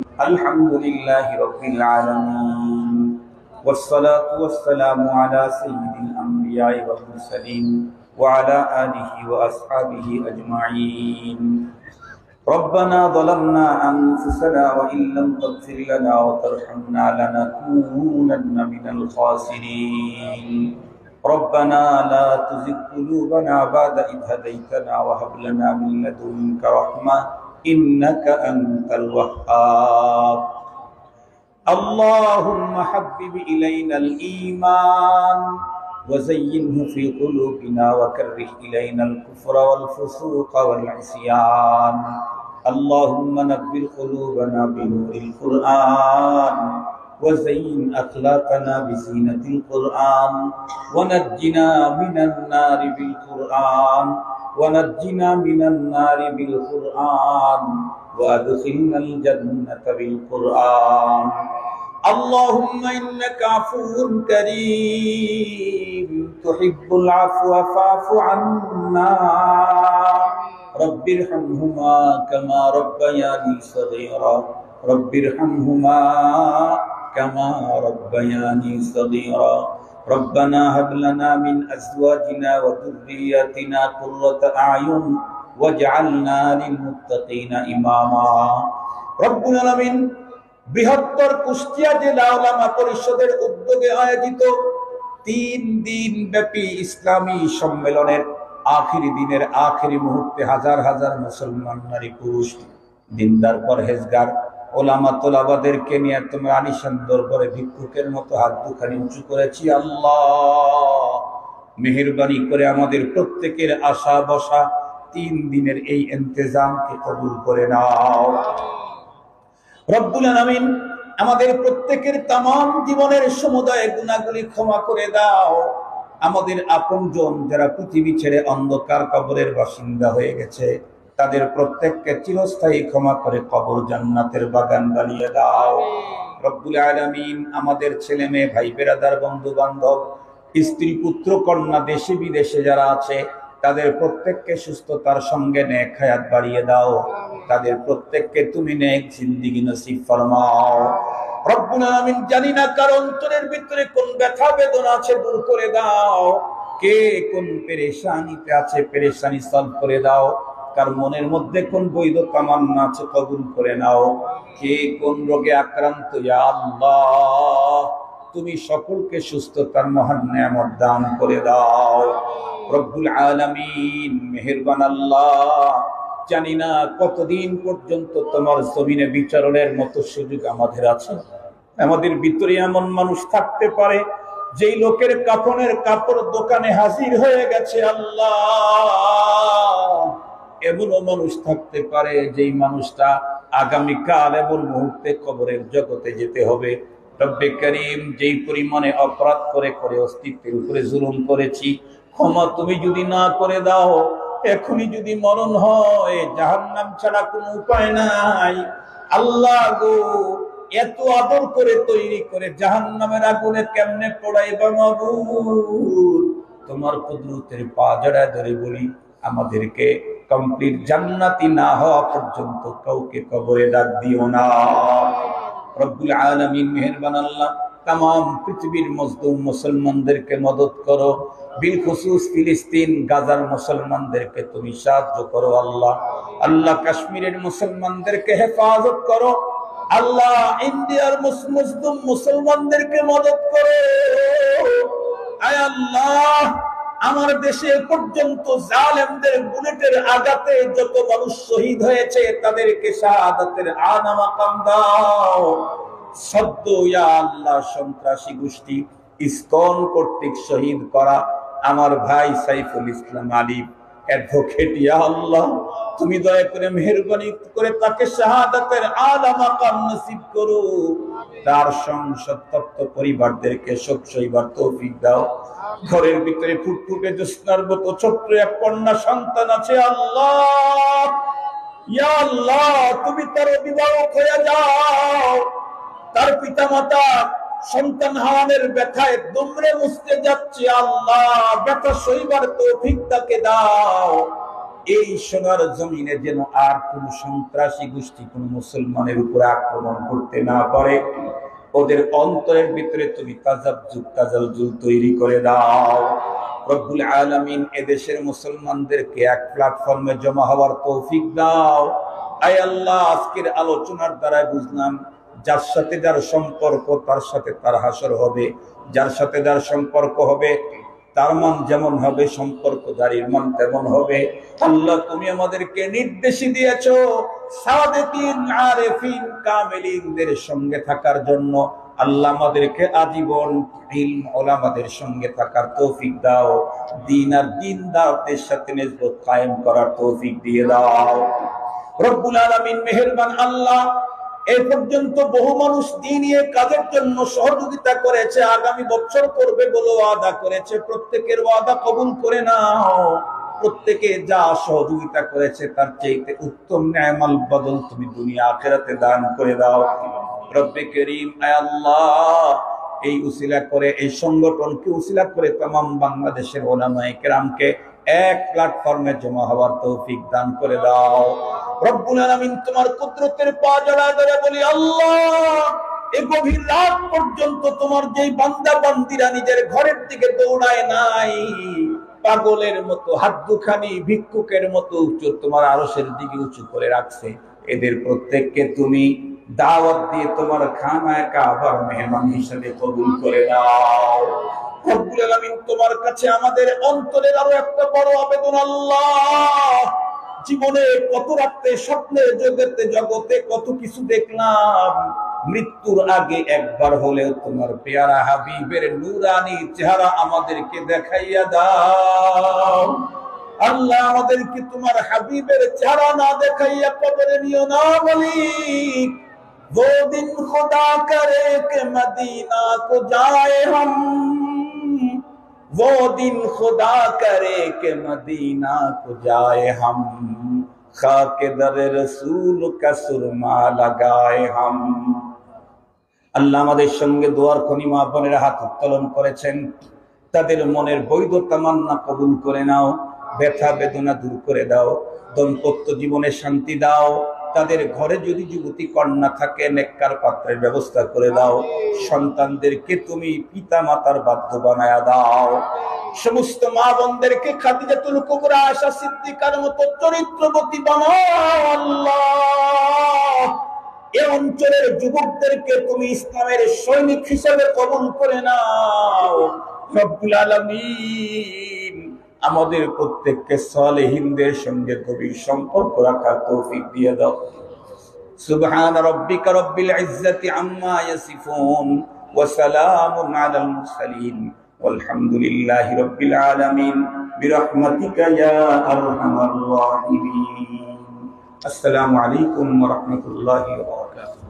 الحمد لله رب العالمين والصلاة والسلام على سيد الأنبياء والمرسلين وعلى آله وأصحابه أجمعين. ربنا ظلمنا أنفسنا وإن لم تغفر لنا وترحمنا لنكونن من الخاسرين. ربنا لا تزغ قلوبنا بعد إذ هديتنا وهب لنا من لدنك رحمة إنك أنت الوهاب. اللهم حبب إلينا الإيمان وزينه في قلوبنا وكره إلينا الكفر والفسوق والعصيان. اللهم نبر قلوبنا بنور القرآن وزين أخلاقنا بزينة القرآن ونجنا من النار بالقرآن ونجنا من النار بالقرآن وأدخلنا الجنة بالقرآن. اللهم إنك عفو كريم. تحب العفو فاعف عنا. رب ارحمهما كما ربياني صغيرا. رب ارحمهما كما ربياني صغيرا. ربنا هب لنا من ازواجنا وذرياتنا قرة اعين واجعلنا للمتقين اماما رب العالمين বৃহত্তর কুষ্টিয়া জেলা ওলামা পরিষদের উদ্যোগে আয়োজিত তিন দিন ব্যাপী ইসলামী সম্মেলনের আখিরি দিনের আখিরি মুহূর্তে হাজার হাজার মুসলমান নারী পুরুষ দিনদার পরহেজগার ওলামা তোলাবাদেরকে নিয়ে তুমি আনিসান দরবারে ভিক্ষুকের মতো হাত দুখানি উঁচু করেছি, আল্লাহ। মেহরবানি করে আমাদের প্রত্যেকের আশা বসা তিন দিনের এই ইন্তজামকে কবুল করে নাও। রব্বুল আলামিন আমাদের প্রত্যেকের তাম জীবনের সমুদায় গুণাগুলি ক্ষমা করে দাও। আমাদের আপনজন যারা পৃথিবী ছেড়ে অন্ধকার কবরের বাসিন্দা হয়ে গেছে তাদের প্রত্যেককে চিরস্থায়ী ক্ষমা করে কবর জান্নাতের বাগান বানিয়ে দাও। রব্বুল আলামিন আমাদের ছেলে মেয়ে ভাই বেরাদার বন্ধু বান্ধব স্ত্রী পুত্র কন্যা দেশে বিদেশে যারা আছে তাদের প্রত্যেককে সুস্থতার সঙ্গে নেক হায়াত বাড়িয়ে দাও। তাদের প্রত্যেককে তুমি নেক জিন্দিগি নসিব ফরমাও। রব্বুল আলামিন জানি না কার অন্তরের ভিতরে কোন ব্যথা বেদনা আছে দূর করে দাও। কে কোন পেরেশানিতে আছে পেরেশানি সলভ করে দাও। কার মনের মধ্যে কোন বৈধ তামান্না আছে কবুল করে নাও। কে কোন রোগে আক্রান্ত? আল্লাহ, তুমি সকলকে সুস্থতার মহান নিয়ামত দান করে দাও। রব্বুল আলামিন, মেহেরবান আল্লাহ, জানি না কতদিন পর্যন্ত তোমার জমিনে বিচারণের মতো সুযোগ আমাদের আছে। আমাদের ভিতরে এমন মানুষ থাকতে পারে, যেই লোকের কাফনের কাপড় দোকানে হাজির হয়ে গেছে আল্লাহ। এমনও মানুষ থাকতে পারে যেই মানুষটা আগামীকাল এমন মুহূর্তে কবরের জগতে যেতে হবে। রব্বে করিম যেই পরিমাণে অপরাধ করে করে অস্তিত্বের উপরে জুলুম করেছি, ক্ষমা তুমি যদি না করে দাও, এখনই যদি মরণ হয় জাহান নাম ছাড়া কোনো উপায় নাই। আল্লাহ গো, এত আদর করে তৈরি করে জাহান নামের আগুনে কেমনে পড়াইবা মাবুদ? তোমার কুদরতের পা জড়ায় ধরে বলি, আমাদেরকে কমপ্লিট জান্নাতি না হওয়া পর্যন্ত কাউকে কবরে ডাক দিও না। রব্বুল আলামিন, মেহেরবান আল্লাহ তাম পৃথিবীর মজদুম মুসলমানদেরকে মদত করো। বিল খুসুস ফিলিস্তিন, গাজার মুসলমানদেরকে তুমি সাহায্য করো আল্লাহ। আল্লাহ কাশ্মীরের মুসলমানদেরকে হেফাজত করো। আল্লাহ ইন্ডিয়ার মুসলিম মুসলমানদেরকে মদত করো। আয় আল্লাহ আমার দেশে পর্যন্ত জালেমদের বুলেটের আঘাতে যত মানুষ শহীদ হয়েছে, তাদেরকে শাহাদাতের আনামা কাম দাও। সদ্য ইয়া আল্লাহ, সন্ত্রাসী গোষ্ঠী, ইস্কন কর্তৃক শহীদ করা। আমার ভাই সাইফুল ইসলাম আলিফ অ্যাডভোকেট ইয়া আল্লাহ তুমি দয়া করে মেহরবানি করে তাকে শাহাদাতের আলা মাকাম নসিব করো। তার সংসত্তপ্ত পরিবারদেরকে শোক সইবার তৌফিক দাও। ঘরের ভিতরে ফুটফুটে জ্যোৎস্নার মতো ছোট্ট এক কন্যা সন্তান আছে, আল্লাহ। ইয়া আল্লাহ, তুমি তার অভিভাবক হয়ে যাও। তার পিতা মাতা সন্তান হাওয়ানের ব্যথায় দুমড়ে মুছতে যাচ্ছে আল্লাহ, ব্যথা সইবার তৌফিক তাকে দাও। এই সোনার জমিনে যেন আর কোন সন্ত্রাসী গোষ্ঠী, কোন মুসলমানের উপরে আক্রমণ করতে না পারে, ওদের অন্তরের ভিতরে তুমি তাজাব যুগ, তাজাল জুল তৈরি করে দাও। রব্বুল আলামিন এদেশের মুসলমানদেরকে এক প্ল্যাটফর্মে জমা হওয়ার তৌফিক দাও। আয় আল্লাহ, আজকের আলোচনার দ্বারা বুঝলাম যার সাথে যার সম্পর্ক, তার সাথে তার হাসর হবে। যার সাথে যার সম্পর্ক হবে, তার মান যেমন হবে সম্পর্কদারির মান তেমন হবে। আল্লাহ, তুমি আমাদেরকে নির্দেশই দিয়েছ সঙ্গে থাকার জন্য। আল্লাহ আমাদেরকে আজীবন ইলম ওলামাদের সঙ্গে থাকার তৌফিক দাও। দিন আর দিন দিনদারদের সাথে নিজবত কায়েম করার তৌফিক দিয়ে দাও। রব্বুল আলামিন মেহেরবান আল্লাহ এই পর্যন্ত বহু মানুষ দিনিয়ে কাজের জন্য সহযোগিতা করেছে, আগামী বছর করবে বলে ওয়াদা করেছে। প্রত্যেকের ওয়াদা কবুল করে নাও। প্রত্যেকে যা সহযোগিতা করেছে তার চাইতে উত্তম ন্যায়মাল বদল তুমি দুনিয়া আখেরাতে দান করে দাও। রব্বে করিম আল্লাহ, এই উসিলা করে, এই সংগঠনকে উসিলা করে তাম বাংলাদেশের ওলামায়ে কেরামকে এক প্ল্যাটফর্মে জমা হওয়ার তৌফিক দান করে দাও। রব্বুল আলামিন তোমার কুদরতের পা জড়া ধরে বলি, আল্লাহ গভীর রাত পর্যন্ত তোমার বান্দা বান্দিরা নিজের ঘরের দিকে দৌড়ায় নাই, পাগলের মতো হাত দুখানি ভিক্ষুকের মতো উঁচু, তোমার আরসের দিকে উঁচু করে রাখছে। এদের প্রত্যেককে তুমি দাওয়াত দিয়ে তোমার খানায় কাবার মেহমান হিসেবে কবুল করে দাও রব্বুল আলামিন তোমার কাছে আমাদের অন্তরের আরও একটা বড় আবেদন, আল্লাহ জীবনে কত রাত্রে স্বপ্নের জগতে জগতে কত কিছু দেখলাম মৃত্যুর আগে একবার হলেও তোমার পেয়ারা হাবিবের নুরানি চেহারা আমাদেরকে দেখাইয়া দাও আল্লাহ আমাদেরকে তোমার হাবিবের চেহারা না দেখাইয়া কবরে নিও না বলি वो दिन खुदा करे के मदीना को जाए हम वो दिन खुदा करे के मदीना को जाए हम खाके दर रसूल का सुरमा लगाए हम আল্লাহ আমাদের সঙ্গে দোয়ার খনিমা বোনের হাত উত্তোলন করেছেন তাদের মনের বৈধ তামান্না কবুল করে নাও ব্যথা বেদনা দূর করে দাও দম্পত্য জীবনে শান্তি দাও তাদের ঘরে যদি যুবতী কন্যা থাকে, নেককার পাত্রের ব্যবস্থা করে দাও। সন্তানদেরকে তুমি পিতা মাতার বাধ্য বানায়া দাও। সমস্ত মা বোনদেরকে খাদিজাতুল কুবরা, আশা সিদ্দিকার মতো চরিত্রবতী বানাও আল্লাহ। এ অঞ্চলের যুবকদেরকে তুমি ইসলামের সৈনিক হিসেবে কবুল করে নাও। রব্বুল আলামিন। আমাদের প্রত্যেককে সালেহিনদের সঙ্গে গভীর সম্পর্ক রাখার তৌফিক দিয়ে দাও। সুবহান রব্বিকা রব্বিল ইজ্জাতি আম্মা ইয়াসিফুন ওয়া সালামুন আলাল মুরসালিন। আলহামদুলিল্লাহি রব্বিল আলামিন। বিরহমাতিকা ইয়া আরহামার রাহিমিন। আসসালামু আলাইকুম ওয়া রাহমাতুল্লাহি ওয়া বারাকাতুহু।